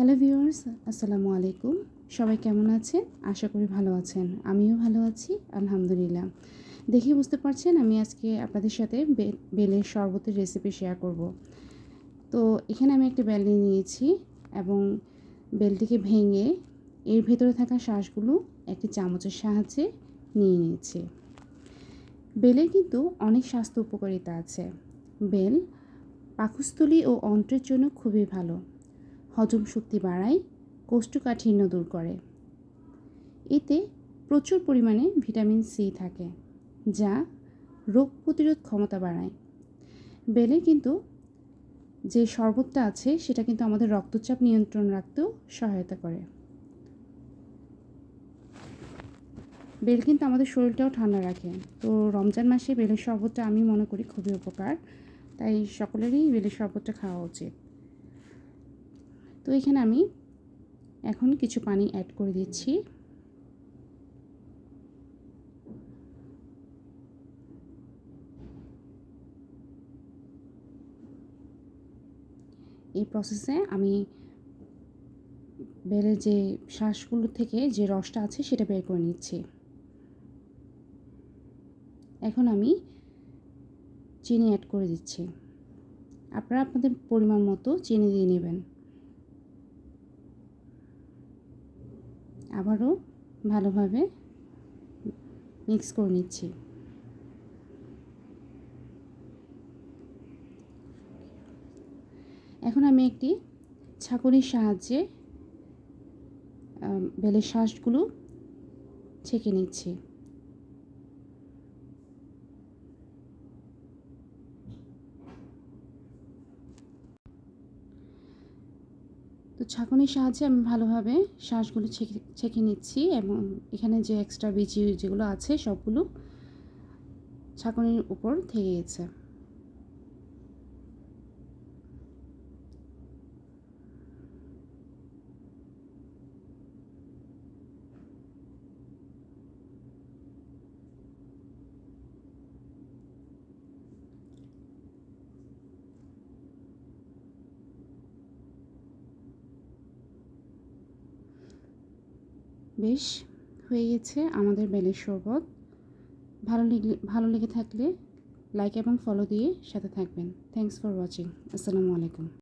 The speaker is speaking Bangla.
হ্যালো ভিউয়ার্স, আসসালামু আলাইকুম। সবাই কেমন আছেন? আশা করি ভালো আছেন। আমিও ভালো আছি, আলহামদুলিল্লাহ। দেখে বুঝতে পারছেন, আমি আজকে আপনাদের সাথে বেলের শরবতের রেসিপি শেয়ার করব। তো এখানে আমি একটা বেল নিয়ে নিয়েছি এবং বেলটিকে ভেঙে এর ভেতরে থাকা শ্বাসগুলো একটি চামচের সাহায্যে নিয়ে নিয়েছি। বেলের কিন্তু অনেক স্বাস্থ্য উপকারিতা আছে। বেল পাকস্থলী ও অন্ত্রের জন্য খুবই ভালো। হজম শক্তি বাড়ায়, কোষ্ঠকাঠিন্য দূর করে। এতে প্রচুর পরিমাণে ভিটামিন সি থাকে, যা রোগ প্রতিরোধ ক্ষমতা বাড়ায়। বেলে কিন্তু যে শরবতটা আছে, সেটা কিন্তু আমাদের রক্তচাপ নিয়ন্ত্রণ রাখতেও সহায়তা করে। বেল কিন্তু আমাদের শরীরটাও ঠান্ডা রাখে। তো রমজান মাসে বেলের শরবতটা আমি মনে করি খুবই উপকার, তাই সকলেরই বেলের শরবতটা খাওয়া উচিত। তো এখানে আমি এখন কিছু পানি অ্যাড করে দিচ্ছি। এই প্রসেসে আমি বেলের যে শ্বাসগুলো থেকে যে রসটা আছে সেটা বের করে নিচ্ছি। এখন আমি চিনি অ্যাড করে দিচ্ছি। আপনারা আপনাদের পরিমাণ মতো চিনি দিয়ে নেবেন। আবারও ভালোভাবে মিক্স করে নিচ্ছি। এখন আমি একটি ছাঁকুনির সাহায্যে বেলের শ্বাসগুলো ছেঁকে নিচ্ছি। তো ছাঁকুনির সাহায্যে আমি ভালোভাবে শ্বাসগুলো ছেঁকে ছেঁকে নিচ্ছি এবং এখানে যে এক্সট্রা বিচি যেগুলো আছে সবগুলো ছাঁকুনির উপর থেকে গেছে। বেশ হয়ে গেছে আমাদের বেলের শরবত। ভালো লেগে ভালো লেগে থাকলে লাইক এবং ফলো দিয়ে সাথে থাকবেন। থ্যাংকস ফর ওয়াচিং আসসালামু আলাইকুম।